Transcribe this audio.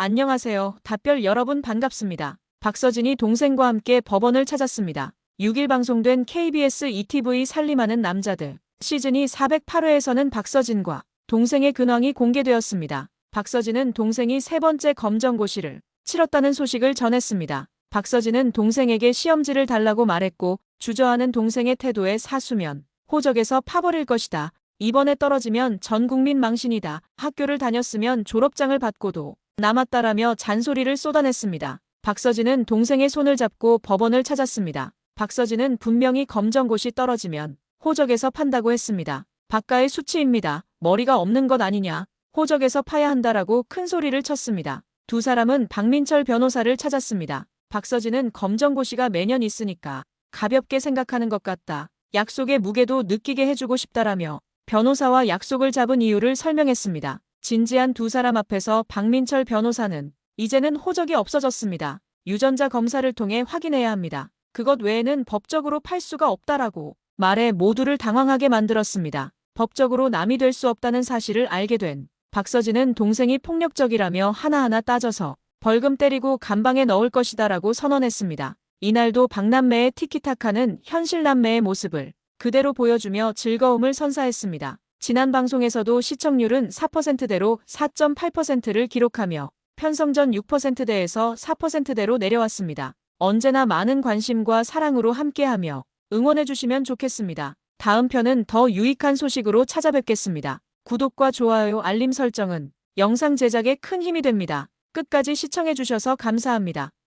안녕하세요. 답별 여러분 반갑습니다. 박서진이 동생과 함께 법원을 찾았습니다. 6일 방송된 KBS ETV 살림하는 남자들 시즌이 408회에서는 박서진과 동생의 근황이 공개되었습니다. 박서진은 동생이 세 번째 검정고시를 치렀다는 소식을 전했습니다. 박서진은 동생에게 시험지를 달라고 말했고 주저하는 동생의 태도에 사수면 호적에서 파버릴 것이다. 이번에 떨어지면 전 국민 망신이다. 학교를 다녔으면 졸업장을 받고도 남았다라며 잔소리를 쏟아냈습니다. 박서진은 동생의 손을 잡고 법원을 찾았습니다. 박서진은 분명히 검정고시 떨어지면 호적에서 판다고 했습니다. 박가의 수치입니다. 머리가 없는 것 아니냐. 호적에서 파야 한다라고 큰 소리를 쳤습니다. 두 사람은 박민철 변호사를 찾았습니다. 박서진은 검정고시가 매년 있으니까 가볍게 생각하는 것 같다. 약속의 무게도 느끼게 해주고 싶다라며 변호사와 약속을 잡은 이유를 설명했습니다. 진지한 두 사람 앞에서 박민철 변호사는 이제는 호적이 없어졌습니다. 유전자 검사를 통해 확인해야 합니다. 그것 외에는 법적으로 팔 수가 없다라고 말해 모두를 당황하게 만들었습니다. 법적으로 남이 될 수 없다는 사실을 알게 된 박서진은 동생이 폭력적이라며 하나하나 따져서 벌금 때리고 감방에 넣을 것이다라고 선언했습니다. 이날도 박남매의 티키타카는 현실 남매의 모습을 그대로 보여주며 즐거움을 선사했습니다. 지난 방송에서도 시청률은 4%대로 4.8%를 기록하며 편성전 6%대에서 4%대로 내려왔습니다. 언제나 많은 관심과 사랑으로 함께하며 응원해주시면 좋겠습니다. 다음 편은 더 유익한 소식으로 찾아뵙겠습니다. 구독과 좋아요, 알림 설정은 영상 제작에 큰 힘이 됩니다. 끝까지 시청해주셔서 감사합니다.